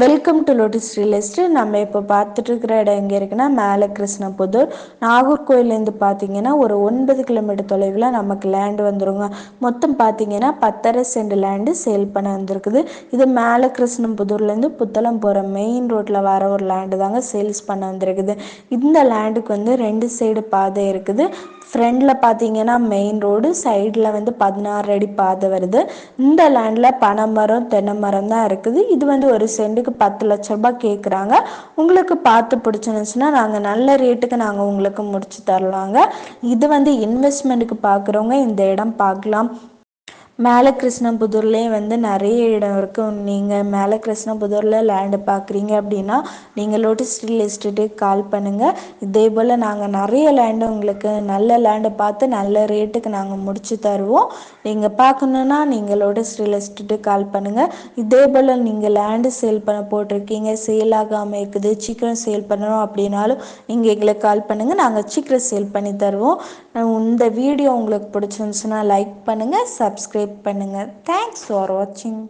Welcome to lotus real estate நம்ம இப்போ பார்த்துட்டு இருக்கிற இடம் எங்கே இருக்குன்னா மேலே கிருஷ்ணபுதூர் நாகர்கோயிலேருந்து பார்த்தீங்கன்னா ஒரு ஒன்பது கிலோமீட்டர் தொலைவில் நமக்கு லேண்டு வந்துருங்க. மொத்தம் பார்த்தீங்கன்னா பத்தரை சென்ட் லேண்டு சேல் பண்ண வந்திருக்குது. இது மேலே கிருஷ்ணபுதூர்லேருந்து புத்தளம் போகிற மெயின் ரோட்டில் வர ஒரு லேண்டு தாங்க சேல்ஸ் பண்ண வந்திருக்குது. இந்த லேண்டுக்கு வந்து ரெண்டு சைடு பாதை இருக்குது. ஃப்ரண்டில் பார்த்தீங்கன்னா மெயின் ரோடு சைடில் வந்து பதினாறு அடி பாதை வருது. இந்த லேண்டில் பனைமரம் தென்னை மரம் தான் இருக்குது. இது வந்து ஒரு சென்ட்டுக்கு பத்து லட்ச ரூபாய் கேட்குறாங்க உங்களுக்கு பார்த்து பிடிச்சிருந்துச்சுன்னா நாங்கள் நல்ல ரேட்டுக்கு நாங்கள் உங்களுக்கு முடிச்சு தரலாங்க. இது வந்து இன்வெஸ்ட்மெண்ட்டுக்கு பார்க்குறவங்க இந்த இடம் பார்க்கலாம். மேலே கிருஷ்ணபுதூர்லேயே வந்து நிறைய இடம் இருக்குது நீங்கள் மேலே கிருஷ்ணபுதூரில் லேண்டு பார்க்குறீங்க அப்படின்னா நீங்கள் லோட்டஸ் ரியல் எஸ்டேட்டுக்கு கால் பண்ணுங்கள் இதே போல் நாங்கள் நிறைய லேண்டு உங்களுக்கு நல்ல லேண்டை பார்த்து நல்ல ரேட்டுக்கு நாங்கள் முடிச்சு தருவோம். நீங்கள் பார்க்கணுன்னா நீங்கள் லோட்டஸ் ரியல் எஸ்டேட்டுக்கு கால் பண்ணுங்கள் இதே போல் நீங்கள் லேண்டு சேல் பண்ண போட்டிருக்கீங்க. சேல் ஆகாமல் இருக்குது. சீக்கிரம் சேல் பண்ணணும் அப்படின்னாலும் நீங்கள் எங்களுக்கு கால் பண்ணுங்கள் நாங்கள் சீக்கிரம் சேல் பண்ணி தருவோம். இந்த வீடியோ உங்களுக்கு பிடிச்சிருந்துச்சுன்னா லைக் பண்ணுங்கள் சப்ஸ்கிரைப் பண்ணுங்கள் தேங்க்ஸ் ஃபார் வாட்சிங்